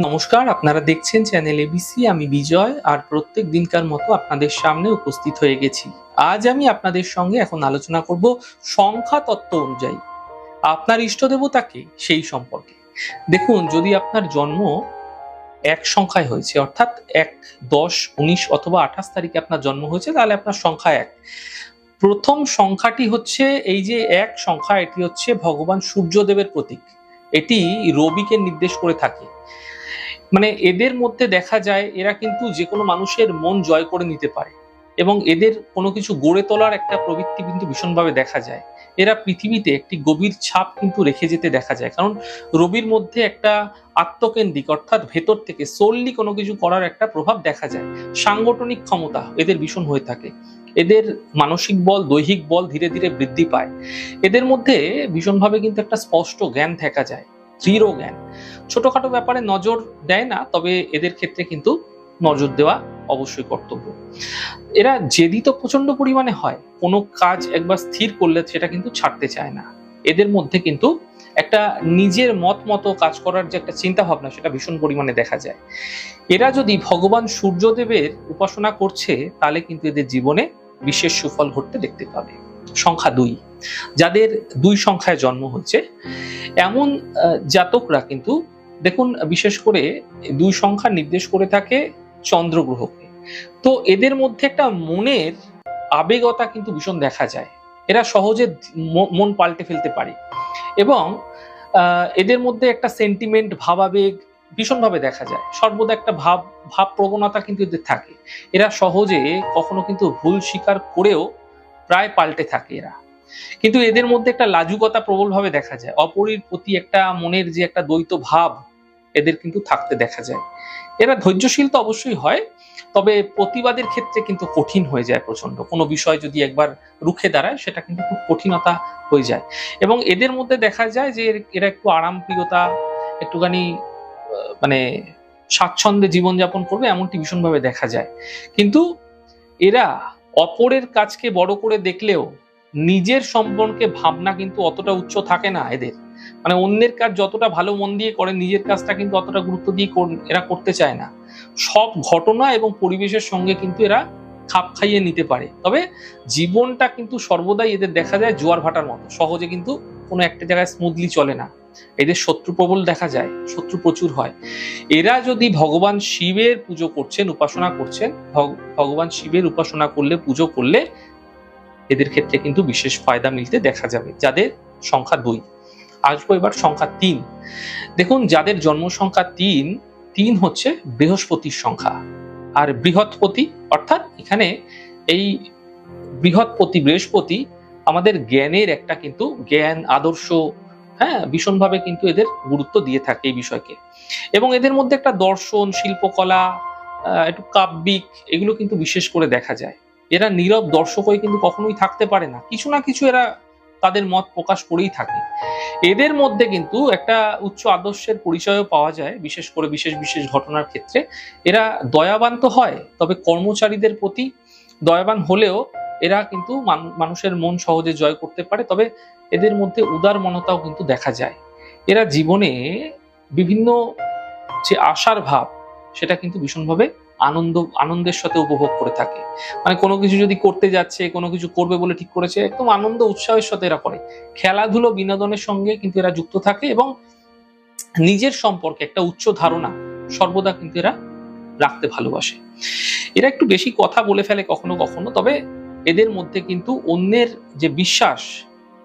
নমস্কার, আপনারা দেখছেন চ্যানেল এবিসি আমি বিজয়, আর প্রত্যেক দিনকার মতো আপনাদের সামনে উপস্থিত হয়ে গেছি। আজ আমি আপনাদের সঙ্গে এখন আলোচনা করব সংখ্যা তত্ত্ব অনুযায়ী। আপনার ইষ্ট দেবতাকে সেই সম্পর্কে। দেখুন, যদি আপনার জন্ম এক সংখ্যায় হয়েছে, অর্থাৎ এক, দশ, উনিশ অথবা আঠাশ তারিখে আপনার জন্ম হয়েছে, তাহলে আপনার সংখ্যা এক। প্রথম সংখ্যাটি হচ্ছে, এই যে এক সংখ্যা, এটি হচ্ছে ভগবান সূর্যদেবের প্রতীক। এটি রবিকে নির্দেশ করে থাকে। মানে এদের মধ্যে দেখা যায় এরা কিন্তু যে কোনো মানুষের মন জয় করে নিতে পারে এবং এদের কোনো কিছু গড়ে তোলার একটা প্রবৃত্তি কিন্তু ভীষণভাবে দেখা যায়। এরা পৃথিবীতে একটি গভীর ছাপ কিন্তু রেখে যেতে দেখা যায়। কারণ রবির মধ্যে একটা আত্মকেন্দ্রিক অর্থাৎ ভেতর থেকে সোললি কোনো কিছু করার একটা প্রভাব দেখা যায়। সাংগঠনিক ক্ষমতা এদের ভীষণ হয়ে থাকে। এদের মানসিক বল, দৈহিক বল ধীরে ধীরে বৃদ্ধি পায়। এদের মধ্যে ভীষণভাবে কিন্তু একটা স্পষ্ট জ্ঞান দেখা যায়। দৃঢ় জ্ঞান। ছোটখাটো ব্যাপারে নজর দেয় না, তবে এদের ক্ষেত্রে কিন্তু নজর দেওয়া অবশ্যই কর্তব্য। এরা জেদি তো প্রচণ্ড পরিমাণে হয়, কোনো কাজ একবার স্থির করলে সেটা কিন্তু ছাড়তে চায় না। এদের মধ্যে কিন্তু একটা নিজের মত মতো কাজ করার যে একটা চিন্তা ভাবনা, সেটা ভীষণ পরিমাণে দেখা যায়। এরা যদি ভগবান সূর্যদেবের উপাসনা করছে, তাহলে কিন্তু এদের জীবনে বিশেষ সুফল ঘটতে দেখতে পাবে। সংখ্যা দুই। যাদের দুই সংখ্যায় জন্ম হয়েছে, এমন জাতকরা কিন্তু, দেখুন, বিশেষ করে দুই সংখ্যা নির্দেশ করে থাকে চন্দ্রগ্রহকে তো এদের মধ্যে একটা মনের আবেগতা কিন্তু ভীষণ দেখা যায়। এরা সহজে মন পাল্টে ফেলতে পারে। এবং এদের মধ্যে একটা সেন্টিমেন্ট ভাবাবেগ ভীষণভাবে দেখা যায়। সর্বদা একটা ভাব ভাব প্রবণতা কিন্তু এদের থাকে। এরা সহজে কখনো কিন্তু ভুল স্বীকার করেও প্রায় পাল্টে থাকে এরা। কিন্তু এদের মধ্যে একটা লাজুকতা প্রবলভাবে দেখা যায়। অপরের প্রতি একটা মনের যে একটা দ্বৈত ভাব এদের কিন্তু থাকতে দেখা যায়। এরা ধৈর্যশীল তো অবশ্যই হয়, তবে প্রতিবাদের ক্ষেত্রে কিন্তু কঠিন হয়ে যায় প্রচণ্ড কোনো বিষয় যদি একবার রুখে দাঁড়ায়, সেটা কিন্তু খুব কঠিনতা হয়ে যায়। এবং এদের মধ্যে দেখা যায় যে এরা একটু আরামপ্রিয়তা, একটুখানি মানে স্বাচ্ছন্দ্যে জীবনযাপন করবে, এমনটি ভীষণভাবে দেখা যায়। কিন্তু এরা অপরের কাজকে বড় করে দেখলেও নিজের সম্পর্কে ভাবনা কিন্তু অতটা উচ্চ থাকে না এদের। মানে অন্যের কাজ যতটা ভালো মন দিয়ে করে, নিজের কাজটা কিন্তু অতটা গুরুত্ব দিয়ে এরা করতে চায় না। সব ঘটনা এবং পরিবেশের সঙ্গে কিন্তু এরা খাপ খাইয়ে নিতে পারে। তবে জীবনটা কিন্তু সর্বদাই এদের দেখা যায় জোয়ার ভাটার মতো। সহজে কিন্তু কোনো একটা জায়গায় স্মুথলি চলে না। এদের শত্রু প্রবল দেখা যায়, শত্রু প্রচুর হয়। এরা যদি ভগবান শিবের পুজো করছেন, উপাসনা করছেন ভগবান শিবের উপাসনা করলে, পুজো করলে, এদের ক্ষেত্রে কিন্তু বিশেষ ফায়দা মিলতে দেখা যাবে, যাদের সংখ্যা দুই। আসব এবার সংখ্যা তিন। দেখুন, যাদের জন্ম সংখ্যা তিন তিন হচ্ছে বৃহস্পতির সংখ্যা। আর বৃহৎপতি, অর্থাৎ এখানে এই বৃহৎপতি, বৃহস্পতি আমাদের জ্ঞানের একটা কিন্তু জ্ঞান, আদর্শ হ্যাঁ ভীষণভাবে কিন্তু এদের গুরুত্ব দিয়ে থাকে এই বিষয়কে। এবং এদের মধ্যে একটা দর্শন, শিল্পকলা একটু কাব্যিক, এগুলো কিন্তু বিশেষ করে দেখা যায়। এরা নীরব দর্শক হয়ে কিন্তু কখনোই থাকতে পারে না। কিছু না কিছু এরা তাদের মত প্রকাশ করেই থাকে। এদের মধ্যে কিন্তু একটা উচ্চ আদর্শের পরিচয়ও পাওয়া যায়, বিশেষ করে বিশেষ বিশেষ ঘটনার ক্ষেত্রে। এরা দয়াবান তো হয়, তবে কর্মচারীদের প্রতি দয়াবান হলেও এরা কিন্তু মানুষের মন সহজে জয় করতে পারে, তবে এদের মধ্যে উদার মনতাও কিন্তু দেখা যায়। এরা জীবনে বিভিন্ন যে আশার ভাব, সেটা কিন্তু ভীষণভাবে আনন্দ, আনন্দের সাথে উপভোগ করে থাকে। মানে কোনো কিছু যদি করতে যাচ্ছে, কোনো কিছু করবে বলে ঠিক করেছে, একদম আনন্দ, উৎসাহের সাথে এরা করে। খেলাধুলো, বিনোদনের সঙ্গে কিন্তু এরা যুক্ত থাকে এবং নিজের সম্পর্কে একটা উচ্চ ধারণা সর্বদা কিন্তু এরা রাখতে ভালোবাসে। এরা একটু বেশি কথা বলে ফেলে কখনো কখনো, তবে এদের মধ্যে কিন্তু অন্যের যে বিশ্বাস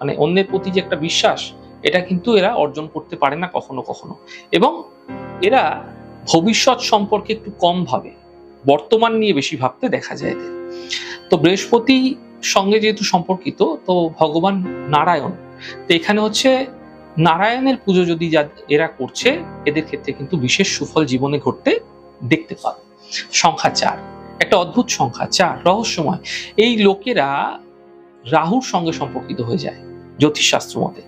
মানে অন্যের প্রতি যে একটা বিশ্বাস, এটা কিন্তু এরা অর্জন করতে পারে না কখনো কখনো। এবং এরা ভবিষ্যৎ সম্পর্কে একটু কম ভাবে, বর্তমান নিয়ে বেশি ভাবতে দেখা যায় এদের। তো বৃহস্পতি সঙ্গে যেহেতু সম্পর্কিত, তো ভগবান নারায়ণ, তো এখানে হচ্ছে নারায়ণের পুজো যদি যা- এরা করছে, এদের ক্ষেত্রে কিন্তু বিশেষ সুফল জীবনে ঘটতে দেখতে পাবে। সংখ্যা চার। একটা অদ্ভুত সংখ্যা, চার, রহস্যময়। এই লোকেরা রাহুর সঙ্গে সম্পর্কিত হয়ে যায়, জ্যোতিষশাস্ত্র মতে।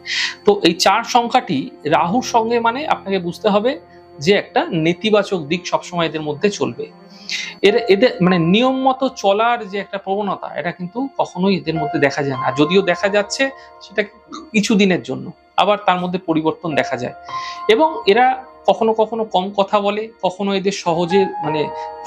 তো এই চার সংখ্যাটি রাহুর সঙ্গে মানে আপনাকে বুঝতে হবে যে একটা নেতিবাচক দিক সবসময় এদের মধ্যে চলবে। এর, এদের মানে নিয়ম মতো চলার যে একটা প্রবণতা, এটা কিন্তু কখনোই এদের মধ্যে দেখা যায় না। যদিও দেখা যাচ্ছে, সেটা কিছু দিনের জন্য। আবার তার মধ্যে পরিবর্তন দেখা যায়। এবং এরা কখনো কখনো কম কথা বলে, কখনো এদের সহজে মানে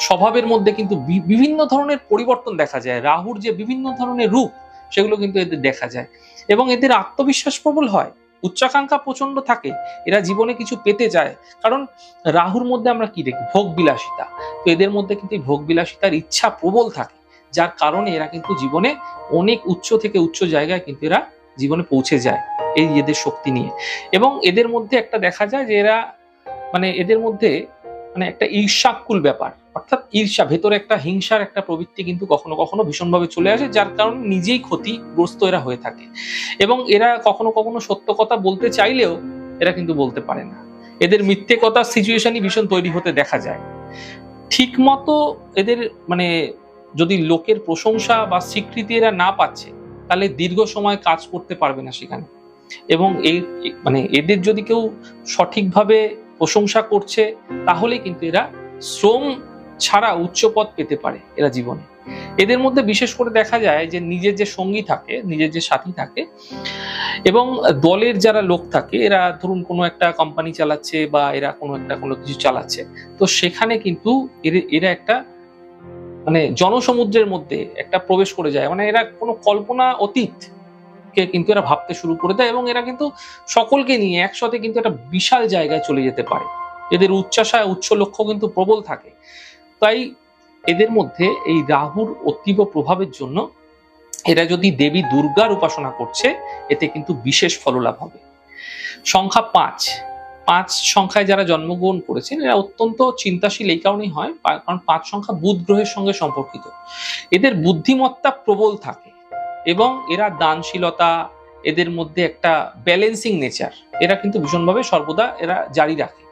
স্বভাবের মধ্যে কিন্তু বিভিন্ন ধরনের পরিবর্তন দেখা যায়। রাহুর যে বিভিন্ন ধরনের রূপ, সেগুলো কিন্তু এদের দেখা যায়। এবং এদের আত্মবিশ্বাস প্রবল হয়, উচ্চাকাঙ্ক্ষা প্রচণ্ড থাকে, এরা জীবনে কিছু পেতে চায় কারণ রাহুর মধ্যে আমরা কি দেখি? ভোগ বিলাসিতা তো এদের মধ্যে কিন্তু ভোগ বিলাসিতার ইচ্ছা প্রবল থাকে, যার কারণে এরা কিন্তু জীবনে অনেক উচ্চ থেকে উচ্চ জায়গায় কিন্তু এরা জীবনে পৌঁছে যায়, এই এদের শক্তি নিয়ে। এবং এদের মধ্যে একটা দেখা যায় যে এরা মানে এদের মধ্যে মানে একটা ঈর্ষাকুল ব্যাপার। অর্থাৎ ঈর্ষা, ভেতরে একটা হিংসার একটা প্রবৃত্তি কিন্তু কখনো কখনো ভীষণভাবে চলে আসে, যার কারণে নিজেই ক্ষতিগ্রস্ত এরা হয়ে থাকে। এবং এরা কখনো কখনো সত্য কথা বলতে চাইলেও এরা কিন্তু বলতে পারে না। এদের মিথ্যে কথার সিচুয়েশনই ভীষণ তৈরি হতে দেখা যায়। ঠিক মতো এদের মানে যদি লোকের প্রশংসা বা স্বীকৃতি এরা না পাচ্ছে, তাহলে দীর্ঘ সময় কাজ করতে পারবে না সেখানে। এবং এই মানে এদের যদি কেউ সঠিকভাবে প্রশংসা করছে তাহলে কিন্তু এরা শ্রম ছাড়া উচ্চ পদ পেতে পারে এরা জীবনে। এদের মধ্যে বিশেষ করে দেখা যায় যে নিজের যে সঙ্গী থাকে, নিজের যে সাথী থাকে এবং দলের যারা লোক থাকে, এরা ধরুন কোনো একটা কোম্পানি চালাচ্ছে বা এরা কোনো একটা কোনো কিছু চালাচ্ছে, তো সেখানে কিন্তু এর- একটা মানে জনসমুদ্রের মধ্যে একটা প্রবেশ করে যায়। মানে এরা কোনো কল্পনা অতীত কে কিন্তু এরা ভাবতে শুরু করে দেয় এবং এরা কিন্তু সকলকে নিয়ে একসাথে কিন্তু একটা বিশাল জায়গায় চলে যেতে পারে। এদের উচ্চাসা উচ্চ লক্ষ্য কিন্তু প্রবল থাকে। তাই এদের মধ্যে এই রাহুর অতীব প্রভাবের জন্য এরা যদি দেবী দুর্গার উপাসনা করছে, এতে কিন্তু বিশেষ ফললাভ হবে। সংখ্যা পাঁচ। পাঁচ সংখ্যায় যারা জন্মগ্রহণ করেছেন, এরা অত্যন্ত চিন্তাশীল এই কারণেই হয়, কারণ পাঁচ সংখ্যা বুধ গ্রহের সঙ্গে সম্পর্কিত। এদের বুদ্ধিমত্তা প্রবল থাকে। এবং এরা দানশীলতা, এদের মধ্যে একটা ব্যালেন্সিং নেচার এরা কিন্তু ভীষণভাবে সর্বদা এরা জারি রাখে।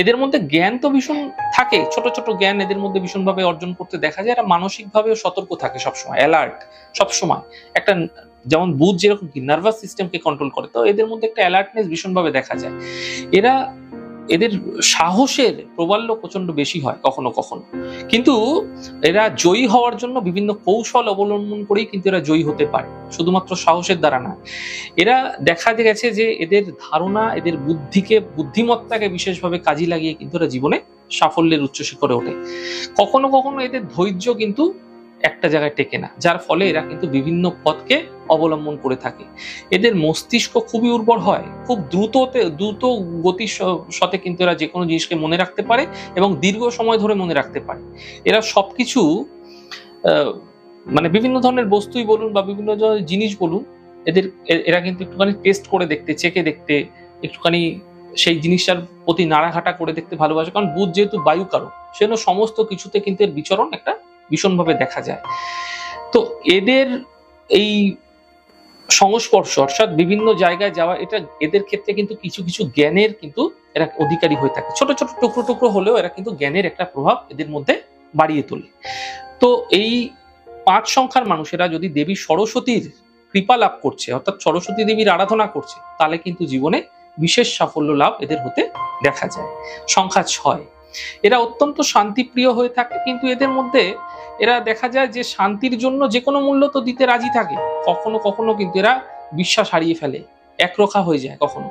এদের মধ্যে জ্ঞান তো ভীষণ থাকে, ছোট ছোট জ্ঞান এদের মধ্যে ভীষণভাবে অর্জন করতে দেখা যায়। এরা মানসিকভাবেও সতর্ক থাকে সবসময় অ্যালার্ট সবসময়। একটা যেমন বুধ যেরকম কি নার্ভাস সিস্টেমকে কন্ট্রোল করে, তো এদের মধ্যে একটা অ্যালার্টনেস ভীষণভাবে দেখা যায়। এরা এদের সাহসের প্রবাল্য প্রচণ্ড বেশি হয় কখনো কখনো। কিন্তু এরা জয়ী হওয়ার জন্য বিভিন্ন কৌশল অবলম্বন করেই কিন্তু এরা জয়ী হতে পারে, শুধুমাত্র সাহসের দ্বারা নয় এরা দেখা গেছে যে এদের ধারণা, এদের বুদ্ধিকে, বুদ্ধিমত্তাকে বিশেষভাবে কাজে লাগিয়ে কিন্তু এরা জীবনে সাফল্যের উচ্চ শিখরে ওঠে। কখনো কখনো এদের ধৈর্য কিন্তু একটা জায়গায় টেকে না। যার ফলে এরা কিন্তু বিভিন্ন পথকে অবলম্বন করে থাকে। এদের মস্তিষ্ক খুবই উর্বর হয়। খুব দ্রুততে দ্রুত গতির সাথে কিন্তু এরা যে কোনো জিনিসকে মনে রাখতে পারে এবং দীর্ঘ সময় ধরে মনে রাখতে পারে। এরা সবকিছু আহ, মানে বিভিন্ন ধরনের বস্তুই বলুন বা বিভিন্ন ধরনের জিনিস বলুন এদের এরা কিন্তু একটুখানি টেস্ট করে দেখতে চেকে দেখতে একটুখানি সেই জিনিসটার প্রতি নাড়াঘাটা করে দেখতে ভালোবাসে। কারণ বুধ যেহেতু বায়ু কারক সেজন্য সমস্ত কিছুতে কিন্তু এর বিচরণ একটা ভীষণভাবে দেখা যায়। তো এদের এই সংস্পর্শ অর্থাৎ বিভিন্ন জায়গায় যাওয়া, এটা এদের ক্ষেত্রে কিন্তু কিছু কিছু জ্ঞানের কিন্তু এরা অধিকারী হয়ে থাকে। ছোট ছোট টুকরো টুকরো হলেও এরা কিন্তু জ্ঞানের একটা প্রভাব এদের মধ্যে বাড়িয়ে তোলে। তো এই পাঁচ সংখ্যার মানুষেরা যদি দেবী সরস্বতীর কৃপা লাভ করছে, অর্থাৎ সরস্বতী দেবীর আরাধনা করছে, তাহলে কিন্তু জীবনে বিশেষ সাফল্য লাভ এদের হতে দেখা যায়। সংখ্যা ছয় এরা অত্যন্ত শান্তিপ্রিয় হয়ে থাকে, কিন্তু এদের মধ্যে এরা দেখা যায় যে শান্তির জন্য যে কোনো মূল্য তো দিতে রাজি থাকে। কখনো কখনো কিন্তু এরা বিশ্বাস হারিয়ে ফেলে। একরোখা হয়ে যায় কখনো।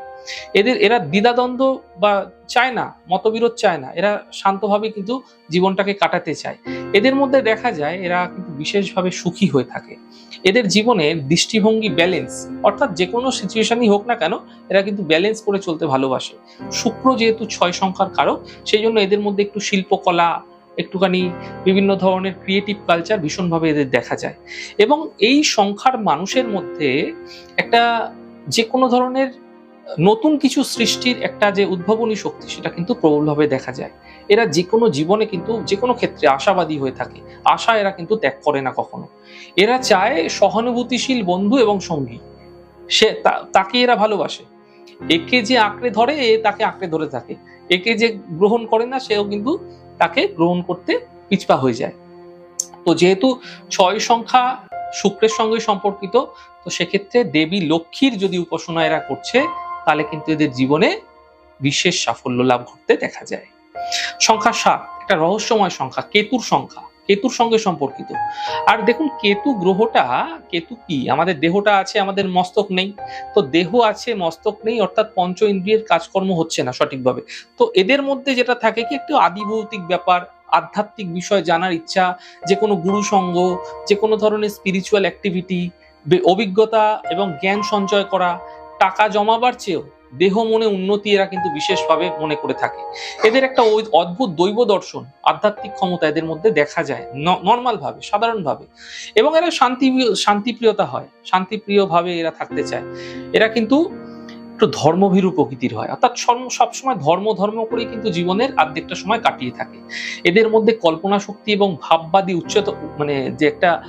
এদের, এরা দ্বিধাদ্বন্দ্ব বা চায় না, মতবিরোধ চায় না। এরা শান্তভাবে কিন্তু জীবনটাকে কাটাতে চায়। এদের মধ্যে দেখা যায় এরা কিন্তু বিশেষভাবে সুখী হয়ে থাকে। এদের জীবনের দৃষ্টিভঙ্গি ব্যালেন্স অর্থাৎ যে কোনো সিচুয়েশনই হোক না কেন, এরা কিন্তু ব্যালেন্স করে চলতে ভালোবাসে। শুক্র যেহেতু ছয় সংখ্যার কারক, সেই জন্য এদের মধ্যে একটু শিল্পকলা, একটুখানি বিভিন্ন ধরনের ক্রিয়েটিভ কালচার ভীষণভাবে এদের দেখা যায়। এবং এই সংখ্যার মানুষের মধ্যে একটা যে কোনো ধরনের, নতুন কিছু সৃষ্টির একটা যে উদ্ভাবনী শক্তি, সেটা কিন্তু প্রবলভাবে দেখা যায়। এরা যে কোনো জীবনে কিন্তু যে কোনো ক্ষেত্রে আশাবাদী হয়ে থাকে। আশা এরা কিন্তু ত্যাগ করে না কখনো। এরা চায় সহানুভূতিশীল বন্ধু এবং সঙ্গী। সে তাকে এরা ভালোবাসে। একে যে আঁকড়ে ধরে, এ তাকে আঁকড়ে ধরে থাকে। একে যে গ্রহণ করে না, সেও কিন্তু তাকে গ্রহণ করতে পিছপা হয়ে যায়। তো যেহেতু ছয় সংখ্যা শুক্রের সঙ্গে সম্পর্কিত, তো সেক্ষেত্রে দেবী লক্ষ্মীর যদি উপাসনা এরা করছে, তাহলে কিন্তু এদের জীবনে বিশেষ সাফল্য লাভ করতে দেখা যায়। সংখ্যা সাত, একটা রহস্যময় সংখ্যা, কেতুর সংখ্যা, কেতুর সঙ্গে সম্পর্কিত। আর দেখুন, কেতু গ্রহটা, কেতু কি? আমাদের দেহটা আছে, আমাদের মস্তক নেই। তো দেহ আছে, মস্তক নেই, অর্থাৎ পঞ্চ ইন্দ্রিয়ের কাজকর্ম হচ্ছে না সঠিকভাবে। তো এদের মধ্যে যেটা থাকে কি, একটু আদিভৌতিক ব্যাপার আধ্যাত্মিক বিষয় জানার ইচ্ছা, যে কোনো গুরু সঙ্গ, যে কোনো ধরনের স্পিরিচুয়াল অ্যাক্টিভিটি অভিজ্ঞতা এবং জ্ঞান সঞ্চয় করা, টাকা জমাবার চেয়েও দেহ মনে উন্নতি এরা কিন্তু বিশেষভাবে মনে করে থাকে। এদের একটা অদ্ভুত দৈব দর্শন আধ্যাত্মিক ক্ষমতা এদের মধ্যে দেখা যায় নর্মাল ভাবে সাধারণ এবং এরা শান্তি, শান্তিপ্রিয়তা হয়, শান্তিপ্রিয়ভাবে এরা থাকতে চায়। এরা কিন্তু একটু ধর্মভীরু প্রকৃতির হয়। অর্থাৎ সব- সবসময় ধর্ম ধর্ম করেই কিন্তু জীবনের অর্ধেকটা সময় কাটিয়ে থাকে। এদের মধ্যে কল্পনা শক্তি এবং ভাববাদী উচ্চত মানে যে একটা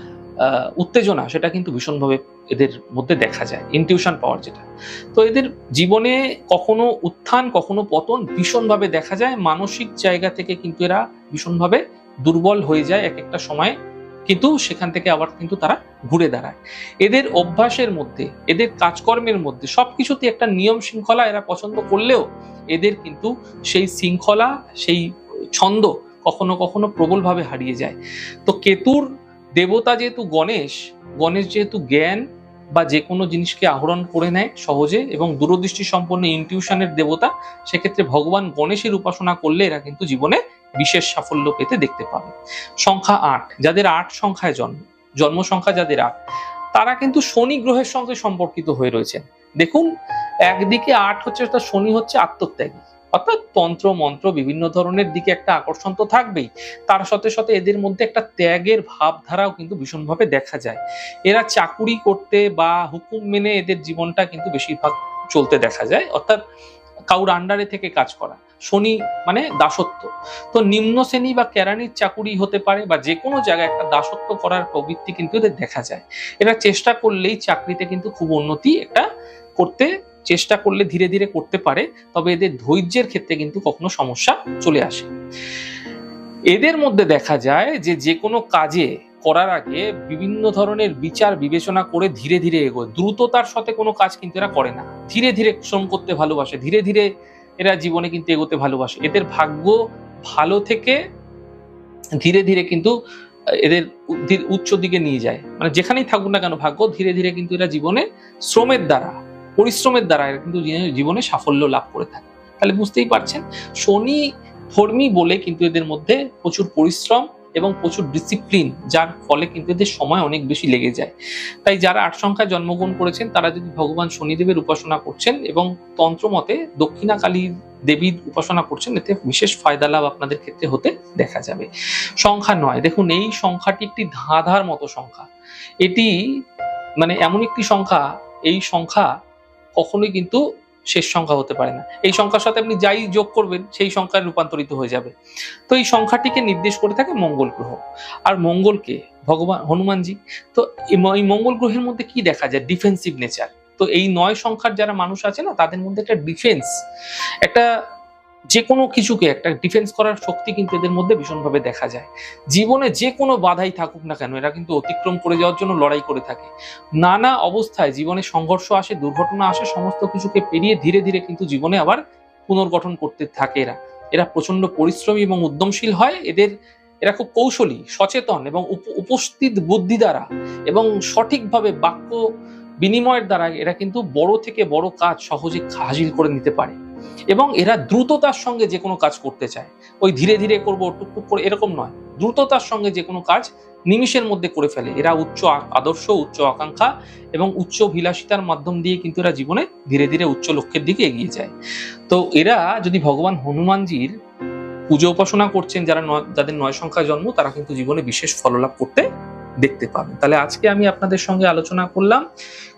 উত্তেজনা, সেটা কিন্তু ভীষণভাবে এদের মধ্যে দেখা যায় ইনটিউশন পাওয়ার যেটা। তো এদের জীবনে কখনো উত্থান, কখনো পতন ভীষণভাবে দেখা যায়। মানসিক জায়গা থেকে কিন্তু এরা ভীষণভাবে দুর্বল হয়ে যায় এক একটা সময়। কিন্তু সেখান থেকে আবার কিন্তু তারা ঘুরে দাঁড়ায়। এদের অভ্যাসের মধ্যে, এদের কাজকর্মের মধ্যে সবকিছুতে একটা নিয়ম শৃঙ্খলা এরা পছন্দ করলেও এদের কিন্তু সেই শৃঙ্খলা, সেই ছন্দ কখনো কখনো প্রবলভাবে হারিয়ে যায়। তো কেতুর দেবতা যেহেতু গণেশ গণেশ যেহেতু জ্ঞান বা যে কোনো জিনিসকে আহরণ করে নেয় সহজে এবং দূরদৃষ্টি সম্পন্ন ইনটিউশনের দেবতা, সেক্ষেত্রে ভগবান গণেশের উপাসনা করলে এরা কিন্তু জীবনে বিশেষ সাফল্য পেতে দেখতে পাবে। সংখ্যা আট, যাদের আট সংখ্যায় জন্ম জন্ম সংখ্যা যাদের আট, তারা কিন্তু শনি গ্রহের সঙ্গে সম্পর্কিত হয়ে রয়েছেন। দেখুন, একদিকে আট হচ্ছে তার শনি হচ্ছে আত্মত্যাগী। অর্থাৎ তন্ত্র, মন্ত্র বিভিন্ন ধরনের দিকে একটা আকর্ষণ তো থাকবেই। তার সাথে সাথে এদের মধ্যে একটা ত্যাগের ভাবধারাও কিন্তু ভীষণভাবে দেখা যায়। এরা চাকুরি করতে বা হুকুম মেনে এদের জীবনটা কিন্তু বেশিরভাগ চলতে দেখা যায়। অর্থাৎ কাউর আন্ডারে থেকে কাজ করা। শনি মানে দাসত্ব। তো নিম্ন শ্রেণি বা কেরানির চাকুরি হতে পারে বা যে কোনো জায়গায় একটা দাসত্ব করার প্রবৃত্তি কিন্তু এদের দেখা যায়। এরা চেষ্টা করলেই চাকরিতে কিন্তু খুব উন্নতি একটা করতে, চেষ্টা করলে ধীরে ধীরে করতে পারে, তবে এদের ধৈর্যের ক্ষেত্রে কিন্তু কখনো সমস্যা চলে আসে। এদের মধ্যে দেখা যায় যে যে কোনো কাজে করার আগে বিভিন্ন ধরনের বিচার বিবেচনা করে ধীরে ধীরে এগোয়। দ্রুততার সাথে কোনো কাজ কিন্তু এরা করে না। ধীরে ধীরে শ্রম করতে ভালোবাসে, ধীরে ধীরে এরা জীবনে কিন্তু এগোতে ভালোবাসে। এদের ভাগ্য ভালো থেকে ধীরে ধীরে কিন্তু, এদের উচ্চ দিকে নিয়ে যায়। মানে যেখানেই থাকুক না কেন, ভাগ্য ধীরে ধীরে কিন্তু এরা জীবনে শ্রমের দ্বারা, পরিশ্রমের দ্বারা এরা কিন্তু জীবনে- সাফল্য লাভ করে থাকে। তাহলে বুঝতেই পারছেন, শনি ধর্মী বলে কিন্তু এদের মধ্যে প্রচুর পরিশ্রম এবং প্রচুর ডিসিপ্লিন যার ফলে কিন্তু এদের সময় অনেক বেশি লেগে যায়। তাই যারা আট সংখ্যায় জন্মগ্রহণ করেছেন, তারা যদি ভগবান শনিদেবের উপাসনা করছেন এবং তন্ত্র মতে দক্ষিণা কালীর দেবীর উপাসনা করছেন, এতে বিশেষ ফায়দা লাভ আপনাদের ক্ষেত্রে হতে দেখা যাবে। সংখ্যা নয়। দেখুন, এই সংখ্যাটি একটি ধাঁধার মতো সংখ্যা। এটি মানে এমন একটি সংখ্যা, এই সংখ্যা কখনোই কিন্তু শেষ সংখ্যা হতে পারে না। এই সংখ্যার সাথে আপনি যাই যোগ করবেন, সেই সংখ্যায় রূপান্তরিত হয়ে যাবে। তো এই সংখ্যাটিকে নির্দেশ করে থাকে মঙ্গল গ্রহ। আর মঙ্গলকে ভগবান, হনুমানজি, তো এই মঙ্গল গ্রহের মধ্যে কি দেখা যায়? ডিফেন্সিভ নেচার তো এই নয় সংখ্যার যারা মানুষ আছে না, তাদের মধ্যে একটা ডিফেন্স একটা যে কোনো কিছুকে একটা ডিফেন্স করার শক্তি কিন্তু এদের মধ্যে ভীষণভাবে দেখা যায়। জীবনে যে কোনো বাধাই থাকুক না কেন, এরা কিন্তু অতিক্রম করে যাওয়ার জন্য লড়াই করে থাকে। নানা অবস্থায় জীবনে সংঘর্ষ আসে, দুর্ঘটনা আসে, সমস্ত কিছুকে পেরিয়ে ধীরে ধীরে কিন্তু জীবনে আবার পুনর্গঠন করতে থাকে এরা। এরা প্রচণ্ড পরিশ্রমী এবং উদ্যমশীল হয়, এদের, এরা খুব কৌশলী, সচেতন এবং উপ- উপস্থিত বুদ্ধি দ্বারা এবং সঠিকভাবে বাক্য বিনিময়ের দ্বারা এরা কিন্তু বড় থেকে বড় কাজ সহজে হাসিল করে নিতে পারে। এবং এরা দ্রুততার সঙ্গে যে কোনো কাজ করতে চায়। ওই ধীরে ধীরে করব, টুকটুক করে, এরকম নয়। দ্রুততার সঙ্গে যে কোনো কাজ নিমিষের মধ্যে করে ফেলে। এরা উচ্চ আদর্শ, উচ্চ আকাঙ্ক্ষা এবং উচ্চ বিলাসিতার মাধ্যম দিয়ে কিন্তু এরা জীবনে ধীরে ধীরে উচ্চ লক্ষ্যের দিকে এগিয়ে যায়। তো এরা যদি ভগবান হনুমানজির পুজো উপাসনা করছেন, যারা যাদের নয় সংখ্যায় জন্ম, তারা কিন্তু জীবনে বিশেষ ফললাভ করতে দেখতে পাবেন। তাহলে আজকে আমি আপনাদের সঙ্গে আলোচনা করলাম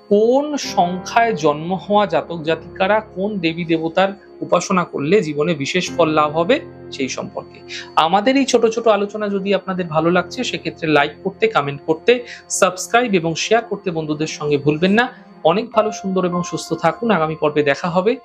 কোন সংখ্যায় জন্ম হওয়া জাতক জাতিকারা কোন দেবী দেবতার উপাসনা করলে জীবনে বিশেষ ফল লাভ হবে সেই সম্পর্কে। আমাদের এই ছোট ছোট আলোচনা যদি আপনাদের ভালো লাগছে, সেক্ষেত্রে লাইক করতে কমেন্ট করতে সাবস্ক্রাইব এবং শেয়ার করতে বন্ধুদের সঙ্গে ভুলবেন না। অনেক ভালো, সুন্দর এবং সুস্থ থাকুন। আগামী পর্বে দেখা হবে।